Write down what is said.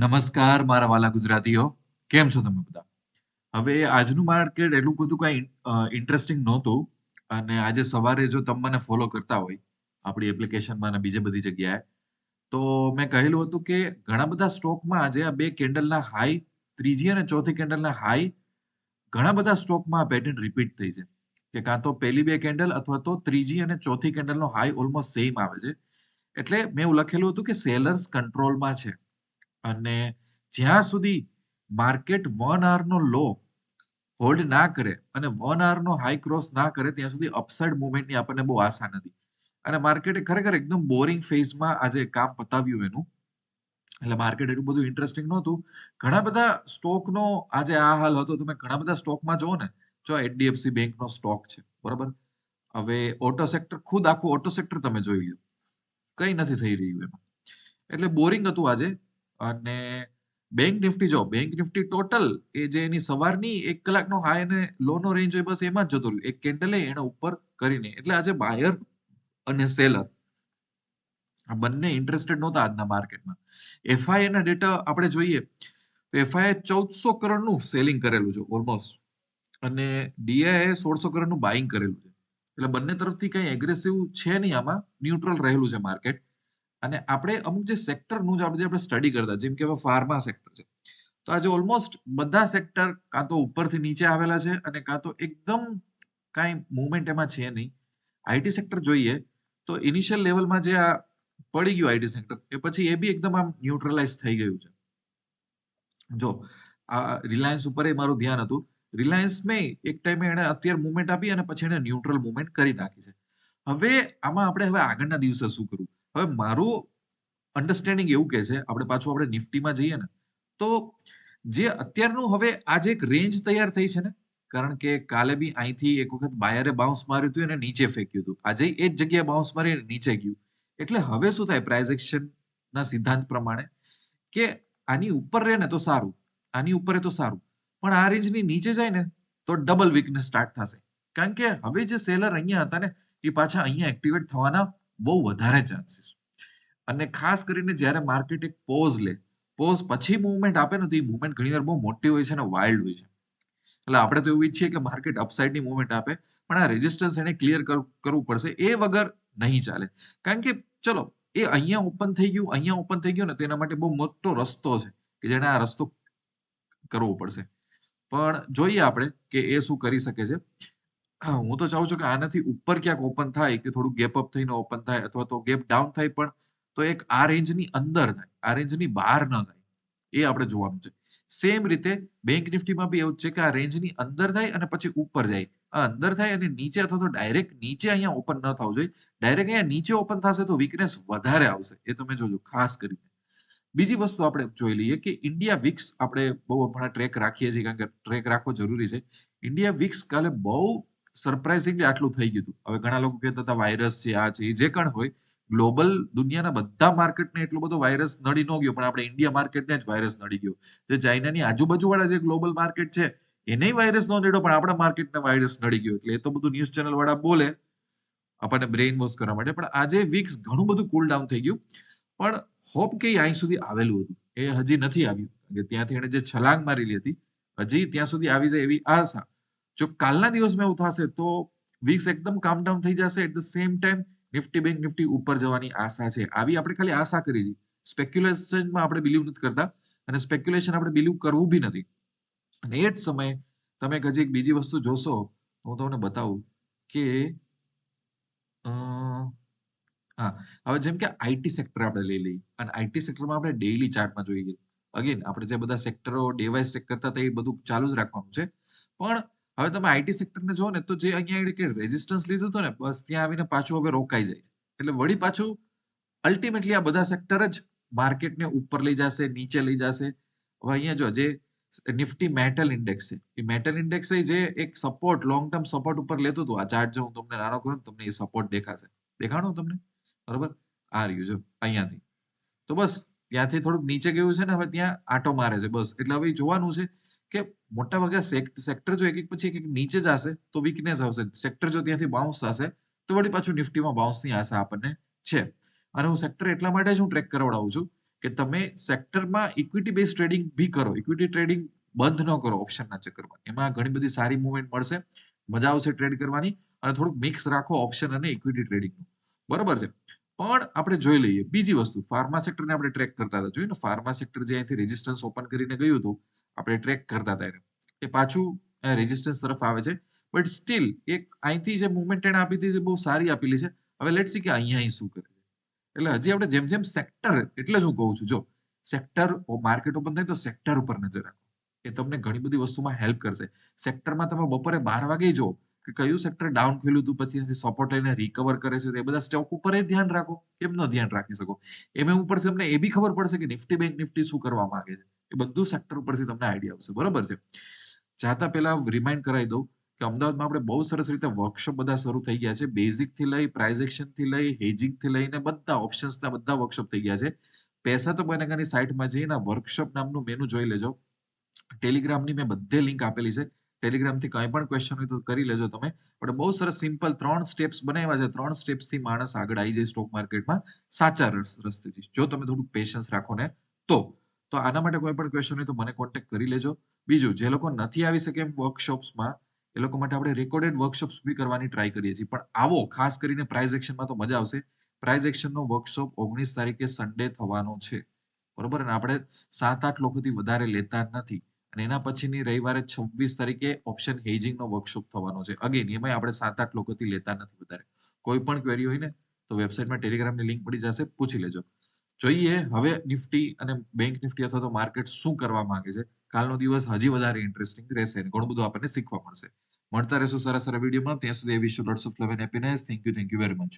નમસ્કાર, મારા વાલા ગુજરાતીઓ. કેમ છો તમે બધા? હવે આજનું માર્કેટ એટલું બધું કઈ ઇન્ટરેસ્ટિંગ નહોતું. અને આજે સવારે જો તમે મને ફોલો કરતા હોય, આપણી એપ્લિકેશનમાં અને બીજી બધી જગ્યાએ, તો મેં કહેલું હતું કે ઘણા બધા સ્ટોકમાં આજે આ બે કેન્ડલના હાઈ ત્રીજી અને ચોથી કેન્ડલના હાઈ ઘણા બધા સ્ટોકમાં આ પેટર્ન રિપીટ થઈ છે. કે કાં તો પહેલી બે કેન્ડલ અથવા તો ત્રીજી અને ચોથી કેન્ડલનો હાઈ ઓલમોસ્ટ સેમ આવે છે. એટલે મેં એવું લખેલું હતું કે સેલર્સ કંટ્રોલમાં છે. અને જ્યાં સુધી માર્કેટ વન નો લો હોલ્ડ ના કરે અને વન નો હાઈ ક્રોસ ના કરે, ત્યાં સુધી અપસાઇડ મુવમેન્ટની આપણને બહુ આશા નથી. અને માર્કેટે ખરેખર એકદમ બોરિંગ ફેઝમાં આજે કામ પતાવ્યું એનું. એટલે માર્કેટ એટલું બધું ઇન્ટરેસ્ટિંગ નહોતું. ઘણા બધા સ્ટોકનો આજે આ હાલ હતો, તમે ઘણા બધા સ્ટોકમાં જુઓ ને, જો એચડીએફસી બેંકનો સ્ટોક છે, બરોબર? હવે ઓટો સેક્ટર ખુદ આખું ઓટો સેક્ટર તમે જોઈ લો. કંઈ નથી થઈ રહ્યું એમાં. એટલે બોરિંગ હતું આજે. અને બેંક નિફ્ટી જો બેંક નિફ્ટી ટોટલ એ જે એની સવારની એક કલાકનો હાઈ અને લો નો રેન્જ હોય, બસ એમાં જ જતો એક કેન્ડલે એને ઉપર કરીને. એટલે આજે બાયર અને સેલર આ બંને ઇન્ટરેસ્ટેડ નહોતા આજના માર્કેટમાં એફઆઈ ના ડેટા આપણે જોઈએ, તો એફઆઈ ચૌદસો કરોડનું સેલિંગ કરેલું છે ઓલમોસ્ટ અને ડીઆઈ સોળસો કરોડનું બાઇંગ કરેલું છે. એટલે બંને તરફથી કઈ એગ્રેસિવ છે નહીં આમાં ન્યુટ્રલ રહેલું છે માર્કેટ અને આપણે અમુક જે સેક્ટરનું જ આપણે આપણે સ્ટડી કરતા, જેમ કે હવે ફાર્મા સેક્ટર છે. તો આજે ઓલમોસ્ટ બધા સેક્ટર કાં તો ઉપરથી નીચે આવેલા છે અને કાં તો એકદમ કાંઈ મુવમેન્ટ એમાં છે નહીં. આઈટી સેક્ટર જોઈએ તો ઇનિશિયલ લેવલમાં જે આ પડી ગયું આઈટી સેક્ટર એ પછી એ બી એકદમ આમ ન્યુટ્રલાઇઝ થઈ ગયું છે. જો, આ રિલાયન્સ ઉપર એ મારું ધ્યાન હતું. રિલાયન્સ મેં એક ટાઈમે એને અત્યારે મુવમેન્ટ આપી અને પછી એને ન્યુટ્રલ મુવમેન્ટ કરી નાખી છે. હવે આમાં આપણે હવે આગળના દિવસે શું કરવું? હવે મારું અન્ડરસ્ટેન્ડિંગ એવું કે છે, આપણે પાછું આપણે નિફ્ટીમાં જઈએ ને, તો જે અત્યારનું હવે આજે એક રેન્જ તૈયાર થઈ છે ને, કારણ કે કાલે બી અહીંથી એક વખત બાયરે બાઉન્સ માર્યું હતું અને નીચે ફેંક્યું હતું. આજે એ જ જગ્યાએ બાઉન્સ મારી નીચે ગયું. એટલે હવે શું થાય પ્રાઇઝ એક્શનના સિદ્ધાંત પ્રમાણે કે આની ઉપર રહે ને તો સારું, આની ઉપર તો સારું. પણ આ રેન્જની નીચે જાય ને, તો ડબલ વીકનેસ સ્ટાર્ટ થશે. કારણ કે હવે જે સેલર અહીંયા હતા ને, એ પાછા અહીંયા એક્ટિવેટ થવાના બહુ વધારે ચાન્સીસ અને ખાસ કરીને જ્યારે માર્કેટ એક પોઝ લે પોઝ પછી મૂવમેન્ટ આપે ને તો એ મુવમેન્ટ ઘણીવાર બહુ મોટી હોય છે અને વાઇલ્ડ હોય છે. એટલે આપણે તો એવું ઈચ્છીએ કે માર્કેટ અપસાઇડની મુવમેન્ટ આપે, પણ આ રેઝિસ્ટન્સ એને ક્લિયર કરવું પડશે. એ વગર નહીં ચાલે. કારણ કે, ચલો, એ અહીંયા ઓપન થઈ ગયું, અહીંયા ઓપન થઈ ગયું ને તેના માટે બહુ મોટો રસ્તો છે કે જેને આ રસ્તો કરવો પડશે. પણ જોઈએ આપણે કે એ શું કરી શકે છે. હું તો ચાહું છું કે આનાથી ઉપર ક્યાંક ઓપન થાય કે થોડું ગેપ અપ થઈને ઓપન થાય અથવા તો ગેપ ડાઉન થાય પણ તો એક આ રેન્જની અંદર થાય, આ રેન્જની બહાર ન થાય. એ આપણે જોવાનું છે. સેમ રીતે બેંક નિફ્ટીમાં બી એવું છે કે આ રેન્જની અંદર થાય અને પછી ઉપર જાય. આ અંદર થાય અને નીચે અથવા તો ડાયરેક્ટ નીચે અહીંયા ઓપન ન થવું જોઈએ. ડાયરેક્ટ અહીંયા નીચે ઓપન થશે તો વીકનેસ વધારે આવશે. એ તમે જોજો, ખાસ કરીને. બીજી વસ્તુ આપણે જોઈ લઈએ કે ઇન્ડિયા વિક્સ આપણે બહુ હમણાં ટ્રેક રાખીએ છીએ કારણ કે ટ્રેક રાખવો જરૂરી છે. ઇન્ડિયા વિક્સ કાલે બહુ સરપ્રાઇઝિંગલી આટલું થઈ ગયું હવે ઘણા લોકો કહેતા હતા વાયરસ છે, આ છે જે કણ હોય ગ્લોબલ દુનિયાના બધા માર્કેટને એટલો બધો વાયરસ નડી ન ગયો, પણ આપણે ઇન્ડિયા માર્કેટને જ વાયરસ નડી ગયો. જે ચાઇનાની આજુબાજુ વાળા જે ગ્લોબલ માર્કેટ છે, એને વાયરસ નો નડ્યો, પણ આપણા માર્કેટને વાયરસ નડી ગયો. એટલે એ તો બધું ન્યૂઝ ચેનલ વાળા બોલે, આપણને બ્રેઇન વોશ કરવા માટે. પણ આજે વીક્સ ઘણું બધું કુલ ડાઉન થઈ ગયું. પણ હોપ કે અહીં સુધી આવેલું હતું. એ હજી નથી આવ્યું. ત્યાંથી એને જે છલાંગ મારેલી હતી, હજી ત્યાં સુધી આવી જાય એવી આશા. જો કાલના દિવસમાં એવું થશે તો વીક્સ એકદમ કામ ડાઉન થઈ જશે. At the same time Nifty bank Nifty ઉપર જવાની આશા છે. આવી આપણે ખાલી આશા કરી છે સ્પેક્યુલેશનમાં આપણે બિલીવ નથી કરતા અને સ્પેક્યુલેશન આપણે બિલીવ કરવું બી નથી. અને એ જ સમયે તમે હજી એક બીજી વસ્તુ જોશો, હું તમને બતાવું કે હા, હવે જેમ કે આઈટી સેક્ટર આપણે લઈ લઈએ. અને આઈટી સેક્ટરમાં આપણે ડેઇલી ચાર્ટમાં જોઈએ. અગેન આપણે જે બધા સેક્ટરો ડે વાઇઝ ટેક કરતા હતા એ બધું ચાલુ જ રાખવાનું છે. પણ હવે તમે આઈટી સેક્ટરને જો ને, તો જે અહીંયા કે રેઝિસ્ટન્સ લીધું હતું ને, બસ ત્યાં આવીને પાછું હવે રોકાઈ જાય એટલે વળી પાછું અલ્ટિમેટલી આ બધા સેક્ટર જ માર્કેટને ઉપર લઈ જશે, નીચે લઈ જશે. હવે અહીંયા જો, જે નિફ્ટી મેટલ ઇન્ડેક્સ છે, એ મેટલ ઇન્ડેક્સ જે એક સપોર્ટ લોંગ ટર્મ સપોર્ટ ઉપર લેતું હતું, આ ચાર્ટ જો હું તમને નાનો કરું તમને એ સપોર્ટ દેખાશે. દેખાણું તમને? બરોબર? આ રહ્યું, જો, અહીંયાથી. તો બસ, ત્યાંથી થોડુંક નીચે ગયું છે ને, હવે ત્યાં આટો મારે છે, બસ. એટલે હવે જોવાનું છે કે મોટા ભાગે સેક્ટર જો એક એક પછી એક નીચે જશે, તો વીકનેસ આવશે. સેક્ટર જો ત્યાંથી બાઉન્સ થશે, તો વળી પાછું નિફ્ટીમાં બાઉન્સની આશા આપણને છે. અને હું સેક્ટર એટલા માટે જ હું ટ્રેક કરાવડાવું છું કે તમે સેક્ટરમાં ઇક્વિટી બેઝ ટ્રેડિંગ બી કરો. ઇક્વિટી ટ્રેડિંગ બંધ ન કરો ઓપ્શનના ચક્કરમાં. એમાં ઘણી બધી સારી મુવમેન્ટ મળશે, મજા આવશે ટ્રેડ કરવાની અને થોડુંક મિક્સ રાખો ઓપ્શન અને ઇક્વિટી ટ્રેડિંગનું બરોબર છે? પણ આપણે જોઈ લઈએ. બીજી વસ્તુ ફાર્મા સેક્ટરને આપણે ટ્રેક કરતા હતા. જોયું ને ફાર્મા સેક્ટર જે અહીંથી રેઝિસ્ટન્સ ઓપન કરીને ગયું હતું આપણે ટ્રેક કરતા હતા એ પાછું રેઝિસ્ટન્સ તરફ આવે છે. બટ સ્ટીલ એક અહીંથી જે મુવમેન્ટ એને આપી હતી બહુ સારી આપેલી છે. હવે લેટ સી કે અહીંયા અહીં શું કરે એટલે હજી આપણે જેમ જેમ સેક્ટર એટલે જ હું કહું છું, જો સેક્ટર માર્કેટ ઓપન થાય તો સેક્ટર ઉપર નજર રાખો. એ તમને ઘણી બધી વસ્તુમાં હેલ્પ કરશે. સેક્ટરમાં તમે બપોરે બાર વાગે જો કે કયું સેક્ટર ડાઉન ખુલ્યું હતું પછી સપોર્ટ લઈને રિકવર કરે છે એ બધા સ્ટોક ઉપર એ ધ્યાન રાખો. કેમ ન ધ્યાન રાખી શકો? એમ ઉપરથી તમને એ બી ખબર પડશે કે નિફ્ટી બેંક નિફ્ટી શું કરવા માંગે છે. એ બધું સેક્ટર ઉપરથી તમને આઈડિયા આવશે. બરોબર છે? જાતા પહેલા રિમાઇન્ડ કરાવી દઉં કે અમદાવાદમાં આપણે બહુ સરસ રીતે વર્કશોપ બધા શરૂ થઈ ગયા છે. બેઝિકથી લઈ પ્રાઇઝ એક્શનથી લઈ હેજિંગથી લઈને બધા ઓપ્શન્સ ના બધા વર્કશોપ થઈ ગયા છે. પૈસા તો બનેગાની સાઇટમાં જઈને વર્કશોપ નામનું મેનુ જોઈ લેજો. ટેલિગ્રામની મેં બધે લિંક આપેલી છે. ટેલિગ્રામથી કંઈ પણ ક્વેશ્ચન હોય તો કરી લેજો તમે. પણ બહુ સરસ સિમ્પલ ત્રણ સ્ટેપ્સ બનાવ્યા છે. ત્રણ સ્ટેપ્સથી માણસ આગળ આવી જાય સ્ટોક માર્કેટમાં સાચા રસ્તેથી. જો તમે થોડુંક પેશન્સ રાખો ને, તો તો આના માટે કોઈ પણ ક્વેશ્ચન હોય તો મને કોન્ટેક્ટ કરી લેજો. બીજું, જે લોકો નથી આવી શકે એમ વર્કશોપ્સમાં એ લોકો માટે આપણે રેકોર્ડેડ વર્કશોપ્સ બી કરવાની ટ્રાય કરીએ છીએ. પણ આવો, ખાસ કરીને પ્રાઇઝ એક્શનમાં તો મજા આવશે. પ્રાઇઝ એક્શનનો વર્કશોપ ઓગણીસ તારીખે સન્ડે થવાનો છે. બરોબર? અને આપણે સાત આઠ લોકોથી વધારે લેતા નથી. અને એના પછીની રવિવારે છવ્વીસ તારીખે ઓપ્શન હેજિંગનો વર્કશોપ થવાનો છે. અગેન એમાં આપણે સાત આઠ લોકોથી લેતા નથી વધારે. કોઈ પણ ક્વેરી હોય ને, તો વેબસાઇટમાં ટેલિગ્રામની લિંક પડી જશે. પૂછી લેજો. જોઈએ હવે નિફ્ટી અને બેંક નિફ્ટી અથવા તો માર્કેટ શું કરવા માંગે છે? કાલનો દિવસ હજી વધારે ઇન્ટરેસ્ટિંગ રહેશે ઘણું બધું આપણને શીખવા મળશે. મળતા રહેશું સારા સારા વિડીયોમાં. ત્યાં સુધી વિશ્વ lots of love and happiness. Thank you thank you very much